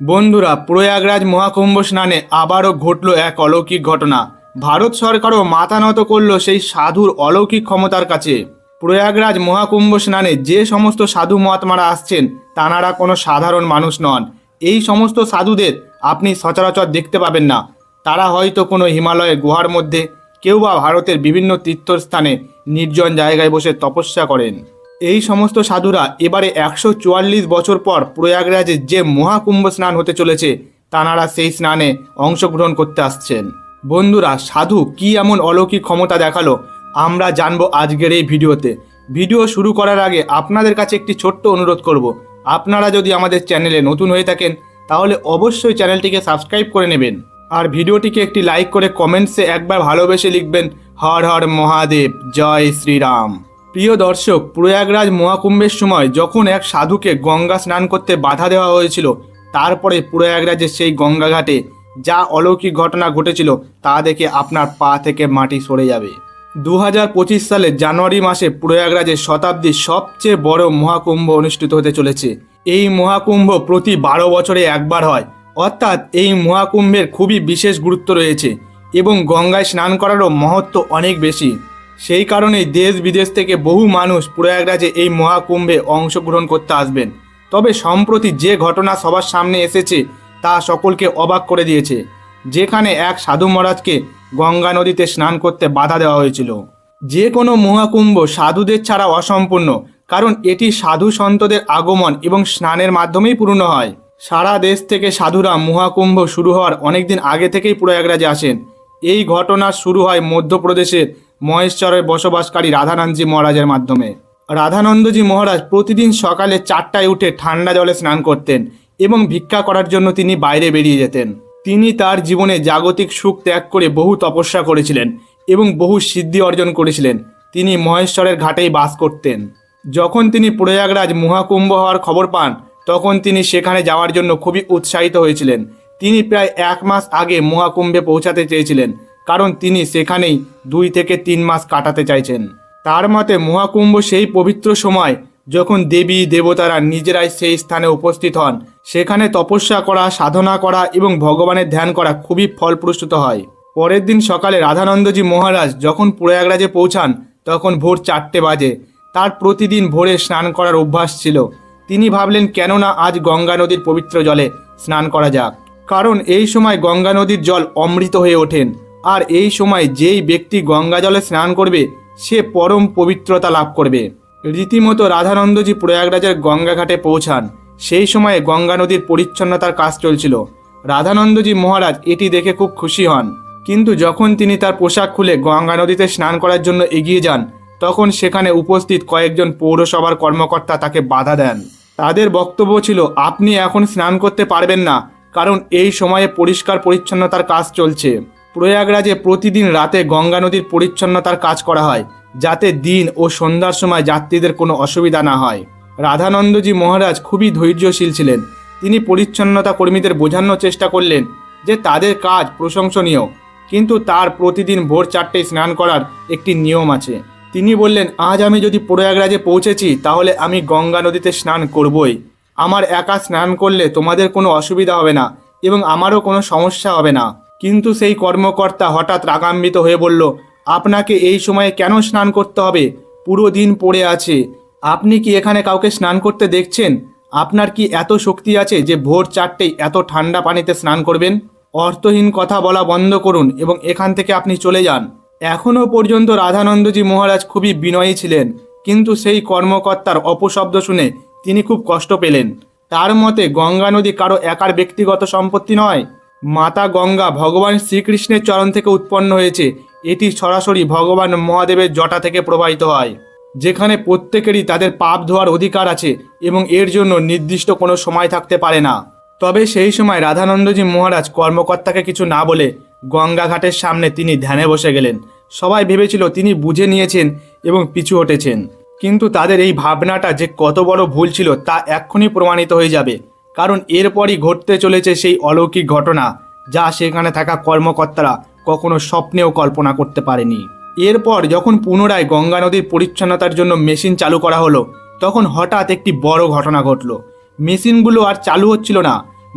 বন্ধুরা, প্রয়াগরাজ মহাকুম্ভ স্নানে আবারও ঘটল এক অলৌকিক ঘটনা। ভারত সরকারও মাথা নত করল সেই সাধুর অলৌকিক ক্ষমতার কাছে। প্রয়াগরাজ মহাকুম্ভ স্নানে যে সমস্ত সাধু মহাত্মারা আসছেন, তানারা কোনো সাধারণ মানুষ নন। এই সমস্ত সাধুদের আপনি সচরাচর দেখতে পাবেন না। তারা হয়তো কোনো হিমালয়ের গুহার মধ্যে, কেউ বা ভারতের বিভিন্ন তীর্থস্থানে নির্জন জায়গায় বসে তপস্যা করেন। এই সমস্ত সাধুরা এবারে একশো চুয়াল্লিশ বছর পর প্রয়াগরাজে যে মহাকুম্ভ স্নান হতে চলেছে, তানারা সেই স্নানে অংশগ্রহণ করতে আসছেন। বন্ধুরা, সাধু কি এমন অলৌকিক ক্ষমতা দেখাল, আমরা জানব আজকের এই ভিডিওতে। ভিডিও শুরু করার আগে আপনাদের কাছে একটি ছোট্ট অনুরোধ করব। আপনারা যদি আমাদের চ্যানেলে নতুন হয়ে থাকেন, তাহলে অবশ্যই চ্যানেলটিকে সাবস্ক্রাইব করে নেবেন। আর ভিডিওটিকে একটি লাইক করে কমেন্টসে একবার ভালোবেসে লিখবেন, হর হর মহাদেব, জয় শ্রীরাম। প্রিয় দর্শক, প্রয়াগরাজ মহাকুম্ভের সময় যখন এক সাধুকে গঙ্গা স্নান করতে বাধা দেওয়া হয়েছিল, তারপরে প্রয়াগরাজের সেই গঙ্গা ঘাটে যা অলৌকিক ঘটনা ঘটেছিল তা দেখে আপনার পা থেকে মাটি সরে যাবে। দু সালের জানুয়ারি মাসে প্রয়াগরাজের শতাব্দীর সবচেয়ে বড় মহাকুম্ভ অনুষ্ঠিত হতে চলেছে। এই মহাকুম্ভ প্রতি বারো বছরে একবার হয়। অর্থাৎ এই মহাকুম্ভের খুবই বিশেষ গুরুত্ব রয়েছে এবং গঙ্গায় স্নান করারও মহত্ব অনেক বেশি। সেই কারণেই দেশ বিদেশ থেকে বহু মানুষ প্রয়াগরাজে এই মহাকুম্ভে অংশগ্রহণ করতে আসবেন। তবে সম্প্রতি যে ঘটনা সবার সামনে এসেছে, তা সকলকে অবাক করে দিয়েছে, যেখানে এক সাধু মহারাজকে গঙ্গা নদীতে স্নান করতে বাধা দেওয়া হয়েছিল। যে কোনো মহাকুম্ভ সাধুদের ছাড়া অসম্পূর্ণ, কারণ এটি সাধু সন্তদের আগমন এবং স্নানের মাধ্যমেই পূর্ণ হয়। সারা দেশ থেকে সাধুরা মহাকুম্ভ শুরু হওয়ার অনেকদিন আগে থেকেই প্রয়াগরাজে আসেন। এই ঘটনা শুরু হয় মধ্যপ্রদেশের মহেশ্বরের বসবাসকারী রাধানন্দজি মহারাজের মাধ্যমে। রাধানন্দজি মহারাজ প্রতিদিন সকালে চারটায় উঠে ঠান্ডা জলে স্নান করতেন এবং ভিক্ষা করার জন্য তিনি বাইরে বেরিয়ে যেতেন। তিনি তার জীবনে জাগতিক সুখ ত্যাগ করে বহু তপস্যা করেছিলেন এবং বহু সিদ্ধি অর্জন করেছিলেন। তিনি মহেশ্বরের ঘাটেই বাস করতেন। যখন তিনি প্রয়াগরাজ মহাকুম্ভ হওয়ার খবর পান, তখন তিনি সেখানে যাওয়ার জন্য খুবই উৎসাহিত হয়েছিলেন। তিনি প্রায় এক মাস আগে মহাকুম্ভে পৌঁছাতে চেয়েছিলেন। কারণ তিনি সেখানেই দুই থেকে তিন মাস কাটাতে চাইছেন। তার মতে, মহাকুম্ভ সেই পবিত্র সময় যখন দেবী, দেবতারা নিজেরাই সেই স্থানে উপস্থিত হন। সেখানে তপস্যা করা, সাধনা করা এবং ভগবানের ধ্যান করা খুবই ফলপ্রসূত হয়। পরের দিন সকালে রাধানন্দজি মহারাজ যখন প্রয়াগরাজে পৌঁছান, তখন ভোর চারটে বাজে। তার প্রতিদিন ভোরে স্নান করার অভ্যাস ছিল। তিনি ভাবলেন কেননা আজ গঙ্গা নদীর পবিত্র জলে স্নান করা যাক? কারণ এই সময় গঙ্গা নদীর জল অমৃত হয়ে ওঠেন। আর এই সময় যেই ব্যক্তি গঙ্গা জলে স্নান করবে, সে পরম পবিত্রতা লাভ করবে। রীতিমতো রাধানন্দজি প্রয়াগরাজের গঙ্গাঘাটে পৌঁছান। সেই সময়ে গঙ্গা নদীর পরিচ্ছন্নতার কাজ চলছিল। রাধানন্দজি মহারাজ এটি দেখে খুব খুশি হন। কিন্তু যখন তিনি তার পোশাক খুলে গঙ্গা নদীতে স্নান করার জন্য এগিয়ে যান, তখন সেখানে উপস্থিত কয়েকজন পৌরসভার কর্মকর্তা তাকে বাধা দেন। তাদের বক্তব্য ছিল, আপনি এখন স্নান করতে পারবেন না, কারণ এই সময়ে পরিষ্কার পরিচ্ছন্নতার কাজ চলছে। প্রয়াগরাজে প্রতিদিন রাতে গঙ্গা নদীর পরিচ্ছন্নতার কাজ করা হয়, যাতে দিন ও সন্ধ্যার সময় যাত্রীদের কোনো অসুবিধা না হয়। রাধানন্দজি মহারাজ খুবই ধৈর্যশীল ছিলেন। তিনি পরিচ্ছন্নতা কর্মীদের বোঝানোর চেষ্টা করলেন যে তাদের কাজ প্রশংসনীয়, কিন্তু তার প্রতিদিন ভোর চারটেয় স্নান করার একটি নিয়ম আছে। তিনি বললেন, আজ আমি যদি প্রয়াগরাজে পৌঁছেছি, তাহলে আমি গঙ্গা নদীতে স্নান করবই। আমার একা স্নান করলে তোমাদের কোনো অসুবিধা হবে না এবং আমারও কোনো সমস্যা হবে না। কিন্তু সেই কর্মকর্তা হঠাৎ রাগান্বিত হয়ে বলল, আপনাকে এই সময়ে কেন স্নান করতে হবে? পুরো দিন পড়ে আছে। আপনি কি এখানে কাউকে স্নান করতে দেখছেন? আপনার কি এত শক্তি আছে যে ভোর চারটেই এত ঠান্ডা পানিতে স্নান করবেন? অর্থহীন কথা বলা বন্ধ করুন এবং এখান থেকে আপনি চলে যান। এখনও পর্যন্ত রাধানন্দজি মহারাজ খুবই বিনয়ী ছিলেন, কিন্তু সেই কর্মকর্তার অপশব্দ শুনে তিনি খুব কষ্ট পেলেন। তার মতে গঙ্গা নদী কারও একার ব্যক্তিগত সম্পত্তি নয় মাতা গঙ্গা ভগবান শ্রীকৃষ্ণের চরণ থেকে উৎপন্ন হয়েছে। এটি সরাসরি ভগবান মহাদেবের জটা থেকে প্রবাহিত হয়। যেখানে প্রত্যেকেরই তাদের পাপ ধোয়ার অধিকার আছে এবং এর জন্য নির্দিষ্ট কোনো সময় থাকতে পারে না। তবে সেই সময় রাধানন্দজি মহারাজ কর্মকর্তাকে কিছু না বলে গঙ্গা ঘাটের সামনে তিনি ধ্যানে বসে গেলেন। সবাই ভেবেছিল তিনি বুঝে নিয়েছেন এবং পিছু হটেছেন। কিন্তু তাদের এই ভাবনাটা যে কত বড় ভুল ছিল তা এক্ষুনি প্রমাণিত হয়ে যাবে। কারণ এরপরই ঘটতে চলেছে সেই অলৌকিক ঘটনা, যা সেখানে থাকা কর্মকর্তারা কখনো স্বপ্নেও কল্পনা করতে পারেনি। এরপর যখন পুনরায় গঙ্গা নদীর পরিচ্ছন্নতার জন্য মেশিন চালু করা হলো, তখন হঠাৎ একটি বড় ঘটনা ঘটলো। মেশিনগুলো আর চালু হচ্ছিল না,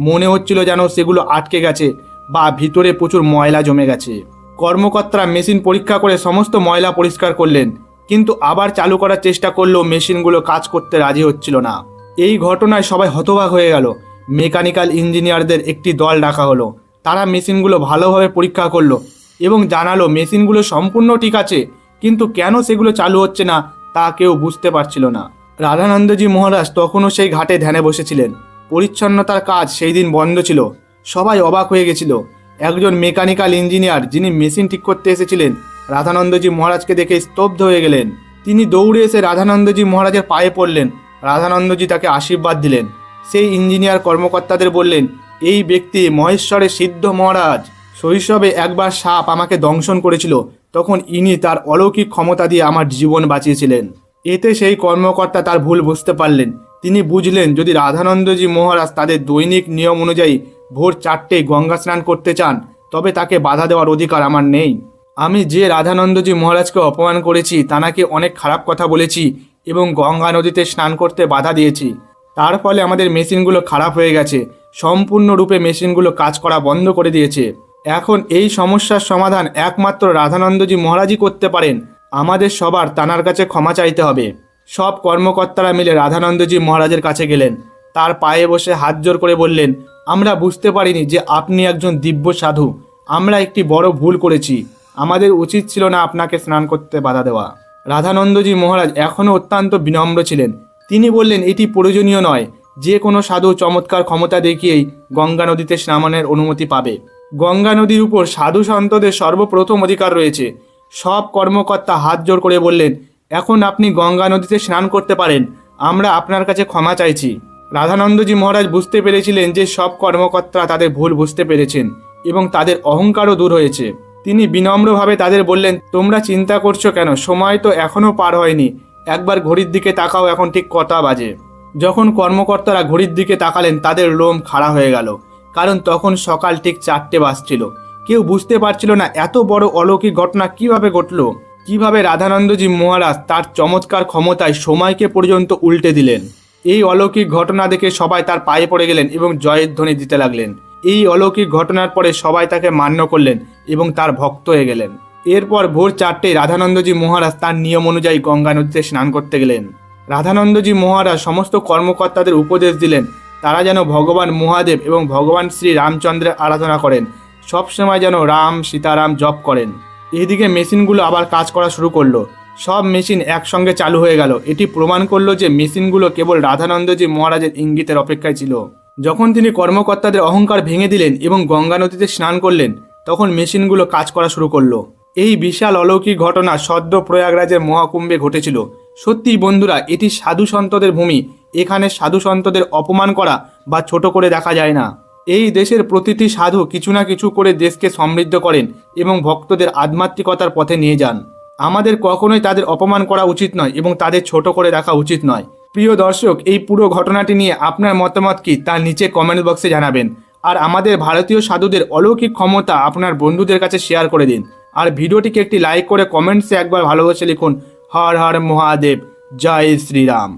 মনে হচ্ছিল যেন সেগুলো আটকে গেছে বা ভিতরে প্রচুর ময়লা জমে গেছে। কর্মকর্তারা মেশিন পরীক্ষা করে সমস্ত ময়লা পরিষ্কার করলেন, কিন্তু আবার চালু করার চেষ্টা করলেও মেশিনগুলো কাজ করতে রাজি হচ্ছিল না। এই ঘটনায় সবাই হতবাক হয়ে গেল। মেকানিক্যাল ইঞ্জিনিয়ারদের একটি দল ডাকা হলো। তারা মেশিনগুলো ভালোভাবে পরীক্ষা করল এবং জানালো মেশিনগুলো সম্পূর্ণ ঠিক আছে, কিন্তু কেন সেগুলো চালু হচ্ছে না তা কেউ বুঝতে পারছিল না। রাধানন্দজি মহারাজ তখনও সেই ঘাটে ধ্যানে বসেছিলেন। পরিচ্ছন্নতার কাজ সেই দিন বন্ধ ছিল। সবাই অবাক হয়ে গেছিল। একজন মেকানিক্যাল ইঞ্জিনিয়ার যিনি মেশিন ঠিক করতে এসেছিলেন, রাধানন্দজি মহারাজকে দেখে স্তব্ধ হয়ে গেলেন। তিনি দৌড়ে এসে রাধানন্দজি মহারাজের পায়ে পড়লেন রাধানন্দজি তাকে আশীর্বাদ দিলেন। সেই ইঞ্জিনিয়ার কর্মকর্তাদের বললেন, এই ব্যক্তি মহেশ্বরের সিদ্ধ মহারাজ। শৈশবে একবার সাপ আমাকে দংশন করেছিল। তখন ইনি তার অলৌকিক ক্ষমতা দিয়ে আমার জীবন বাঁচিয়েছিলেন। এতে সেই কর্মকর্তা তার ভুল বুঝতে পারলেন। তিনি বুঝলেন, যদি রাধানন্দজি মহারাজ তাদের দৈনিক নিয়ম অনুযায়ী ভোর চারটেয় গঙ্গা স্নান করতে চান, তবে তাকে বাধা দেওয়ার অধিকার আমার নেই। আমি যে রাধানন্দজি মহারাজকে অপমান করেছি তানাকে অনেক খারাপ কথা বলেছি এবং গঙ্গা নদীতে স্নান করতে বাধা দিয়েছি। তার ফলে আমাদের মেশিনগুলো খারাপ হয়ে গেছে। সম্পূর্ণরূপে মেশিনগুলো কাজ করা বন্ধ করে দিয়েছে। এখন এই সমস্যার সমাধান একমাত্র রাধানন্দজি মহারাজই করতে পারেন। আমাদের সবার তানার কাছে ক্ষমা চাইতে হবে। সব কর্মকর্তারা মিলে রাধানন্দজি মহারাজের কাছে গেলেন। তার পায়ে বসে হাত জোর করে বললেন, আমরা বুঝতে পারিনি যে আপনি একজন দিব্য সাধু। আমরা একটি বড় ভুল করেছি। আমাদের উচিত ছিল না আপনাকে স্নান করতে বাধা দেওয়া। রাধানন্দজি মহারাজ এখনও অত্যন্ত বিনম্র ছিলেন। তিনি বললেন, এটি প্রয়োজনীয় নয়। যে কোনো সাধু চমৎকার ক্ষমতা দেখিয়েই গঙ্গা নদীতে স্নানের অনুমতি পাবে। গঙ্গা নদীর উপর সাধু সন্তদের সর্বপ্রথম অধিকার রয়েছে। সব কর্মকর্তা হাত জোর করে বললেন, এখন আপনি গঙ্গা নদীতে স্নান করতে পারেন। আমরা আপনার কাছে ক্ষমা চাইছি। রাধানন্দজি মহারাজ বুঝতে পেরেছিলেন যে সব কর্মকর্তা তাদের ভুল বুঝতে পেরেছেন এবং তাদের অহংকারও দূর হয়েছে। তিনি বিনম্রভাবে তাদের বললেন, তোমরা চিন্তা করছ কেন? সময় তো এখনও পার হয়নি। একবার ঘড়ির দিকে তাকাও, এখন ঠিক কটা বাজে। যখন কর্মকর্তারা ঘড়ির দিকে তাকালেন, তাদের লোম খাড়া হয়ে গেল, কারণ তখন সকাল ঠিক চারটে বাজছিল। কেউ বুঝতে পারছিল না, এত বড় অলৌকিক ঘটনা কীভাবে ঘটলো? কীভাবে রাধানন্দজি মহারাজ তার চমৎকার ক্ষমতায় সময়কে পর্যন্ত উল্টে দিলেন? এই অলৌকিক ঘটনা দেখে সবাই তার পায়ে পড়ে গেলেন এবং জয়ের ধ্বনি দিতে লাগলেন। এই অলৌকিক ঘটনার পরে সবাই তাকে মান্য করলেন এবং তার ভক্ত হয়ে গেলেন। এরপর ভোর চারটে রাধানন্দজি মহারাজ তার নিয়ম অনুযায়ী গঙ্গা নদীতে স্নান করতে গেলেন। রাধানন্দজি মহারাজ সমস্ত কর্মকর্তাদের উপদেশ দিলেন, তারা যেন ভগবান মহাদেব এবং ভগবান শ্রী রামচন্দ্রের আরাধনা করেন সবসময় যেন রাম, সীতারাম জপ করেন। এদিকে মেশিনগুলো আবার কাজ করা শুরু করল। সব মেশিন একসঙ্গে চালু হয়ে গেল। এটি প্রমাণ করল যে মেশিনগুলো কেবল রাধানন্দজি মহারাজের ইঙ্গিতের অপেক্ষায় ছিল। যখন তিনি কর্মকর্তাদের অহংকার ভেঙে দিলেন এবং গঙ্গা নদীতে স্নান করলেন, তখন মেশিনগুলো কাজ করা শুরু করল। এই বিশাল অলৌকিক ঘটনা সদ্য প্রয়াগরাজের মহাকুম্ভে ঘটেছিল। সত্যি বন্ধুরা, এটি সাধু সন্তদের ভূমি। এখানে সাধু সন্তদের অপমান করা বা ছোট করে দেখা যায় না। এই দেশের প্রতিটি সাধু কিছু না কিছু করে দেশকে সমৃদ্ধ করেন এবং ভক্তদের আধ্যাত্মিকতার পথে নিয়ে যান। আমাদের কখনোই তাদের অপমান করা উচিত নয় এবং তাদের ছোট করে দেখা উচিত নয়। প্রিয় দর্শক, এই পুরো ঘটনাটি নিয়ে আপনার মতামত কি তা নিচে কমেন্ট বক্সে জানাবেন। আর আমাদের ভারতীয় সাধুদের অলৌকিক ক্ষমতা আপনার বন্ধুদের কাছে শেয়ার করে দিন। আর ভিডিওটিকে একটি লাইক করে কমেন্টসে একবার ভালোবেসে লিখুন, হর হর মহাদেব, জয় শ্রীরাম।